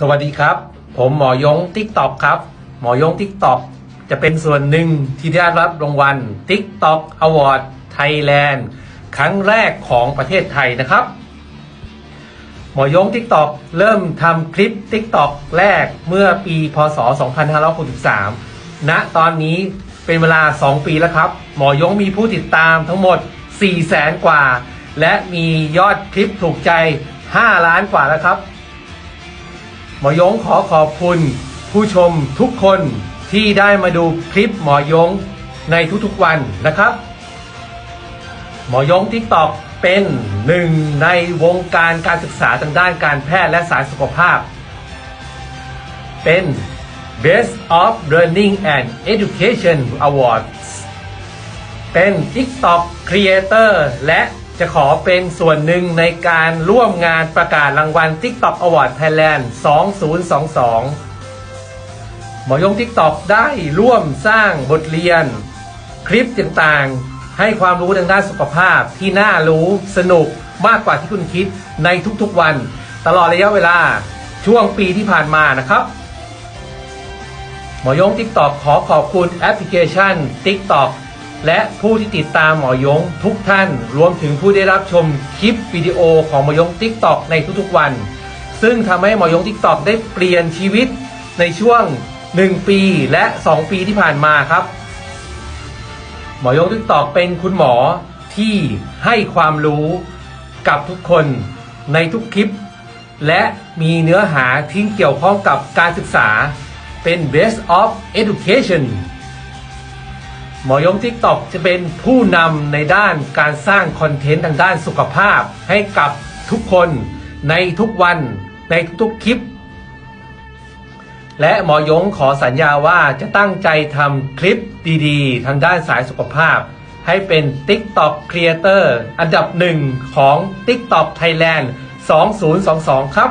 สวัสดีครับ ผมหมอยงทิกตอกครับ หมอยงทิกตอกจะเป็นส่วนหนึ่งที่ได้รับรางวัล TikTok Award Thailand ครั้งแรกของประเทศไทยนะครับ หมอยง TikTok เริ่มทำคลิป TikTok แรกเมื่อปีพศ 2563ณตอนนี้เป็นเวลา 2 ปีแล้วครับ หมอยงมีผู้ติดตามทั้งหมด 4 0 0แสนกว่า และมียอดคลิปถูกใจ 5 ล้านกว่าแล้วครับ มอยงขอขอบคุณ ผู้ชมทุกคนที่ได้มาดูคลิปหมอยงในทุกๆวันนะครับ หมอยงทิกตอกเป็นหนึ่งในวงการการศึกษาทางด้านการแพทย์และสายสุขภาพ เป็น Best of Learning and Education Awards เป็น TikTok Creator และ จะขอเป็นส่วนหนึ่งในการร่วมงานประกาศรางวัล TikTok Award Thailand 2022 หมอยง TikTok ได้ร่วมสร้างบทเรียน คลิปต่างๆ ให้ความรู้ทางด้านสุขภาพที่น่ารู้สนุกมากกว่าที่คุณคิดในทุกๆวัน ตลอดระยะเวลาช่วงปีที่ผ่านมานะครับ หมอยง TikTok ขอขอบคุณแอปพลิเคชัน TikTok และผู้ที่ติดตามหมอยงทุกท่าน รวมถึงผู้ได้รับชมคลิปวิดีโอของหมอยง TikTok ในทุกๆวัน ซึ่งทำให้หมอยง TikTok ได้เปลี่ยนชีวิตในช่วง 1 ปีและ 2 ปีที่ผ่านมาครับ หมอยง TikTok เป็นคุณหมอที่ให้ความรู้กับทุกคนในทุกคลิป และมีเนื้อหาที่เกี่ยวข้องกับการศึกษาเป็น Best of Education หมอยง TikTok จะเป็นผู้นำในด้านการสร้างคอนเทนต์ทางด้านสุขภาพ ให้กับทุกคนในทุกวันในทุกคลิป และหมอยงขอสัญญาว่าจะตั้งใจทำคลิปดีๆ ทางด้านสายสุขภาพ ให้เป็น TikTok Creator อันดับหนึ่งของ TikTok Thailand 2022 ครับ